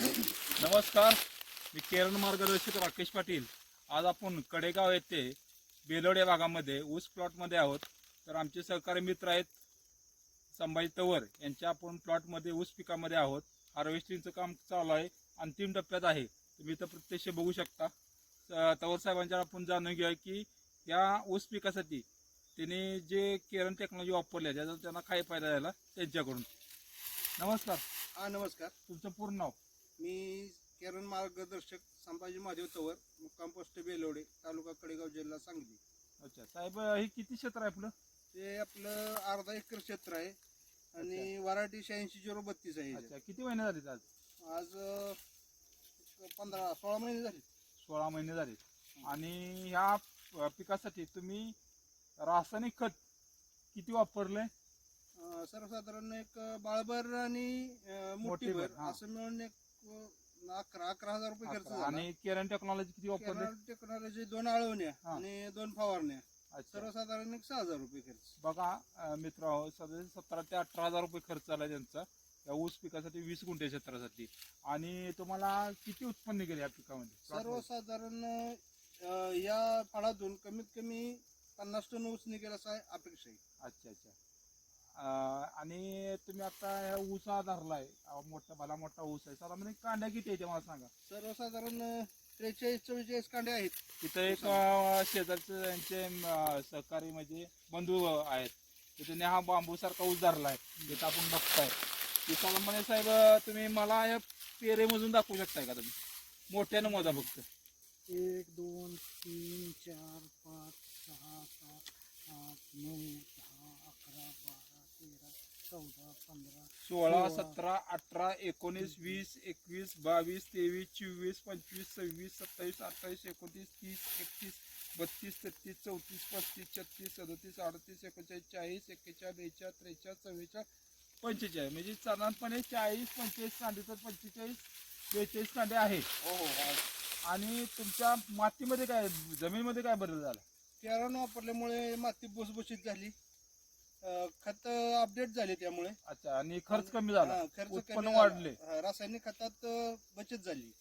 नमस्कार मी केरळ मार्गदर्शक राकेश पाटील. आज आपण कडेगाव येथे बेलोड या भागामध्ये ऊस प्लॉटमध्ये आहोत. तर आमचे सहकारी मित्र आहेत संभाजी तवर. यांच्या आपण प्लॉटमध्ये ऊस पिकामध्ये आहोत. हार्वेस्टिंगचं काम चालू आहे. अंतिम टप्प्यात आहे. तुम्ही इथं प्रत्यक्ष बघू शकता. तवर साहेबांच्या आपण जाणून घेऊया की या ऊस पिकासाठी त्यांनी जे केरन टेक्नॉलॉजी वापरली त्याचा त्यांना काय फायदा झाला त्यांच्याकडून. नमस्कार. हा नमस्कार. तुमचं पूर्ण नाव? मी केरन मार्गदर्शक संभाजी महादेव तवर मुक्काम पोस्ट बेलोडे तालुका कडेगाव जिल्हा सांगली. अच्छा साहेब हे किती क्षेत्र आहे आपलं? ते आपलं अर्धा एकर क्षेत्र आहे आणि वराठी शहाऐंशी झिरो बत्तीस आहे अच्छा किती महिने झाले आज? आज अं, पंधरा सोळा महिने झाले. सोळा महिने झाले. आणि ह्या पिकासाठी तुम्ही रासायनिक खत किती वापरलंय? अं, सर्वसाधारण एक बाळभर आणि अं, मोठीभर मोठीभर, हा. असं मिळून एक अकरा अकरा हजार रुपये खर्च झाला. आणि केरन टेक्नॉलॉजी किती वापरले? टेक्नॉलॉजी दोन आळवण्या हा. आणि दोन फवारण्या. अच्छा. सर्वसाधारण एक सहा हजार रुपये खर्च. बघा मित्र सतरा ते अठरा हजार रुपये खर्च आला त्यांचा. या ऊस पिकासाठी वीस गुंठे क्षेत्रासाठी. आणि तुम्हाला किती उत्पन्न निघेल या पिकामध्ये? सर्वसाधारण अं, या फळातून कमीत कमी पन्नास टन ऊस निघेल असा अपेक्षा आहे. अच्छा अच्छा. आणि तुम्ही आता ह्या ऊसा धरलाय अ, मोठा भला मोठा ऊस आहे. साधारण कांड्या किती आहे ते मला सांगा. सर्वसाधारण त्रेचाळीस चव्वेचाळीस कांडे आहेत. तिथं एक अ, शेजारचे त्यांचे अ, सहकारी म्हणजे बंधू आहेत. त्यांनी हा बांबू सारखा ऊस धरलाय. तिथं आपण बघताय. की साधारणपणे साहेब अ, तुम्ही मला या पेरे मधून दाखवू शकताय का तुम्ही? मोठ्यानं मोजा फक्त. एक दोन तीन चार पाच सहा सात आठ नऊ दहा अकरा बारा तेरा चौदा पंधरा सोळा. सतरा अठरा एकोणीस वीस एकवीस बावीस तेवीस चोवीस पंचवीस सव्वीस सत्तावीस अठ्ठावीस एकोणतीस तीस एकतीस बत्तीस तेहतीस चौतीस पस्तीस छत्तीस सदतीस अडतीस एकोणचाळीस चाळीस एक्केचाळीस बेचाळीस त्रेचाळीस चव्वेचाळीस पंचेचाळीस. म्हणजे साधारणपणे चाळीस पंचेचाळीस कांडे तर पंचेचाळीस बेचाळीस कांडे आहेत हो हो आणि तुमच्या मातीमध्ये काय जमिनीमध्ये काय बदल झाला? केरळ वापरल्यामुळे माती भुसभुशीत झाली. खत अपडेट झाले त्यामुळे. अच्छा आणि खर्च कमी झाला. हा, खर्च कमी उत्पन्न झाला. वाढले. हा, रासायनिक खतात अं, बचत झाली.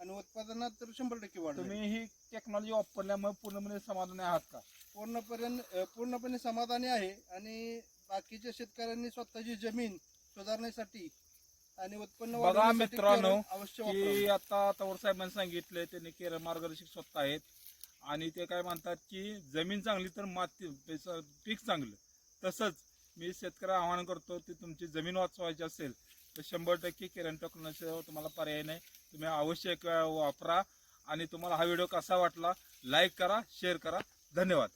आणि उत्पादनात तर शंभर टक्के वाढ. तुम्ही ही टेक्नॉलॉजी वापरल्यामुळे पूर्णपणे समाधानी आहात का? पूर्णपणे अं, पूर्णपणे समाधानी आहे. आणि बाकीच्या शेतकऱ्यांनी स्वतःची जमीन सुधारण्यासाठी आणि उत्पन्न बघा वाढवण्यासाठी मित्रांनो, केरळ अवश्य की वापरावे. आता तवर साहेबांनी सांगितले त्यांनी केरळ मार्गदर्शक स्वतः आहेत. आणि ते काय म्हणतात की जमीन चांगली तर माती पीक चांगलं. तसंच मी शेतकरी आवाहन करतो की तुमची जमीन वाचवायची असेल तर शंभर टक्के किरण टेक्नॉलॉजी तुम्हाला पर्याय नाही. तुम्ही आवश्यक वापरा आणि तुम्हाला हा व्हिडिओ कसा वाटला लाईक करा शेअर करा. धन्यवाद.